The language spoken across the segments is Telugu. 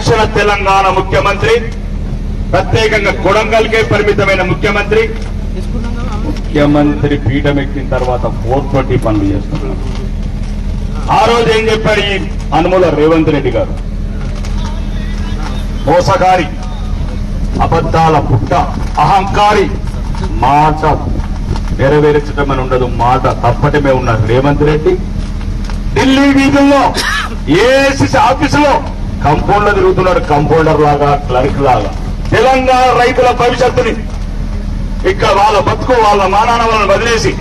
దక్షిణ తెలంగాణ ముఖ్యమంత్రి ప్రత్యేకంగా కొడంగల్కే పరిమితమైన ముఖ్యమంత్రి. ముఖ్యమంత్రి పీఠం ఎక్కిన తర్వాత ఫోర్ ట్వంటీ పనులు చేస్తున్నారు. ఆ రోజు ఏం చెప్పాడు ఈ అనుముల రేవంత్ రెడ్డి గారు? మోసగారి అబద్ధాల పుట్ట అహంకారి మాట నెరవేర్చటమని ఉండదు మాట తప్పటమే ఉన్న రేవంత్ రెడ్డి. ఢిల్లీ వీధుల్లో ఏసీసీ ఆఫీసులో కంపౌండర్ తిరుగుతున్నాడు కంపౌండర్ లాగా క్లర్క్ లాగా. తెలంగాణ రైతుల భవిష్యత్తుని ఇక్కడ వాళ్ళ బతుకు వాళ్ళ మానాన వాళ్ళని వదిలేసి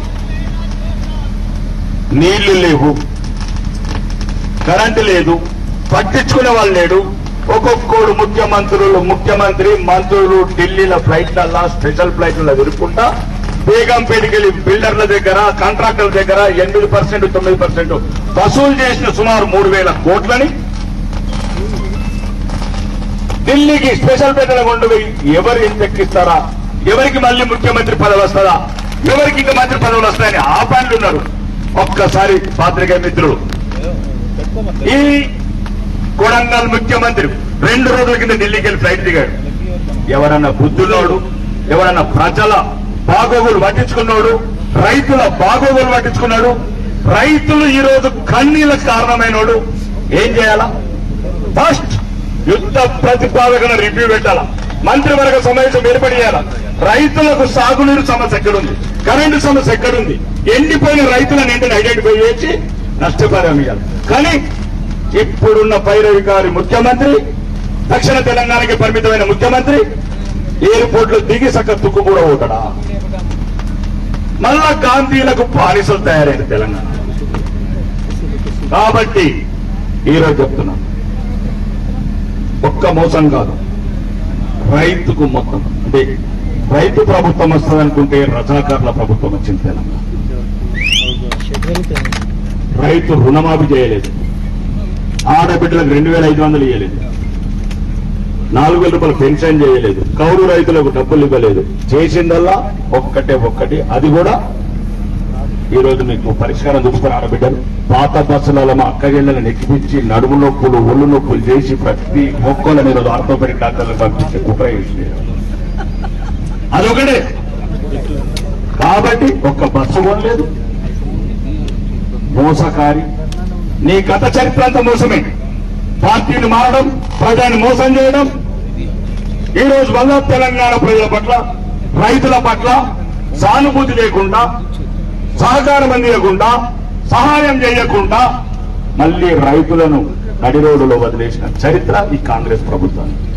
నీళ్ళు లేవు కరెంటు లేదు పట్టించుకునే వాళ్ళు లేడు. ఒక్కొక్కడు ముఖ్యమంత్రులు ముఖ్యమంత్రి మంత్రులు ఢిల్లీల ఫ్లైట్లల్లా స్పెషల్ ఫ్లైట్లలో తిరుగుకుంటా బేగంపేటకి వెళ్ళి బిల్డర్ల దగ్గర కాంట్రాక్టర్ల దగ్గర ఎనిమిది పర్సెంట్ తొమ్మిది పర్సెంట్ వసూలు చేసిన సుమారు మూడు వేల కోట్లని ఢిల్లీకి స్పెషల్ పెట్టడం కొండు ఎవరు ఎంత ఎక్కిస్తారా ఎవరికి మళ్ళీ ముఖ్యమంత్రి పదవి వస్తుందా? ఎవరికి ఇంకా మంత్రి పదవులు వస్తాయని ఆ పనులు ఉన్నారు. ఒక్కసారి పాత్రిక మిత్రులు ఈ కొడంగల్ ముఖ్యమంత్రి రెండు రోజుల కింద ఢిల్లీకి వెళ్ళి ఫ్లైట్ దిగాడు. ఎవరన్నా బుద్ధులోడు ఎవరన్నా ప్రజల బాగోగులు పట్టించుకున్నాడు రైతుల బాగోగులు పట్టించుకున్నాడు రైతులు ఈ రోజు కన్నీళ్ళకు కారణమైనోడు ఏం చేయాలా? ఫస్ట్ యుద్ధ ప్రతిపాదకన రివ్యూ పెట్టాలా? మంత్రివర్గ సమావేశం ఏర్పడియాలా? రైతులకు సాగునీరు సమస్య ఎక్కడుంది? కరెంటు సమస్య ఎక్కడుంది? ఎండిపోయిన రైతులను ఏంటని ఐడెంటిఫై చేసి నష్టపరం ఇవ్వాలి కానీ ఇప్పుడున్న పైరవికారి ముఖ్యమంత్రి దక్షిణ తెలంగాణకి పరిమితమైన ముఖ్యమంత్రి ఎయిర్పోర్ట్లో దిగి సక్క తుక్కు కూడా పోతాడా? మళ్ళా గాంధీలకు బానిసలు తయారైన తెలంగాణ. కాబట్టి ఈరోజు చెప్తున్నాను. ఒక్క మోసం కాదు. రైతుకు మొత్తం. అంటే రైతు ప్రభుత్వం వస్తుంది అనుకుంటే రజాకారుల ప్రభుత్వం వచ్చింది తెలంగాణ. రైతు రుణమాఫీ చేయలేదు. ఆడబిడ్డలకు రెండు వేల ఐదు వందలు ఇవ్వలేదు నాలుగు వేల రూపాయలు పెన్షన్ చేయలేదు. కౌలు రైతులకు డబ్బులు ఇవ్వలేదు. చేసిందల్లా ఒక్కటే ఒక్కటి. అది కూడా ఈ రోజు మీకు పరిష్కారం చూపుతారు ఆడబిడ్డలు పాత బస్సులలో మా అక్కగిళ్ళని నెక్కిపించి నడుము నొప్పులు ఒళ్ళు నొప్పులు చేసి ప్రతి మొక్కల మీద ఆర్థోపెడిక్ డాక్టర్లకు పంపించే కుట్ర అదొకటే. కాబట్టి ఒక్క బస్సు కొనలేదు. మోసకారి. నీ గత చరిత్ర అంతా మోసమే. పార్టీని మారడం ప్రజాన్ని మోసం చేయడం. ఈ రోజు వల్ల తెలంగాణ ప్రజల పట్ల రైతుల పట్ల సానుభూతి లేకుండా సహకారం అందియకుండా సహాయం చేయకుండా మళ్ళీ రైతులను నడి రోడ్డులో వదిలేసిన చరిత్ర ఈ కాంగ్రెస్ ప్రభుత్వానికి.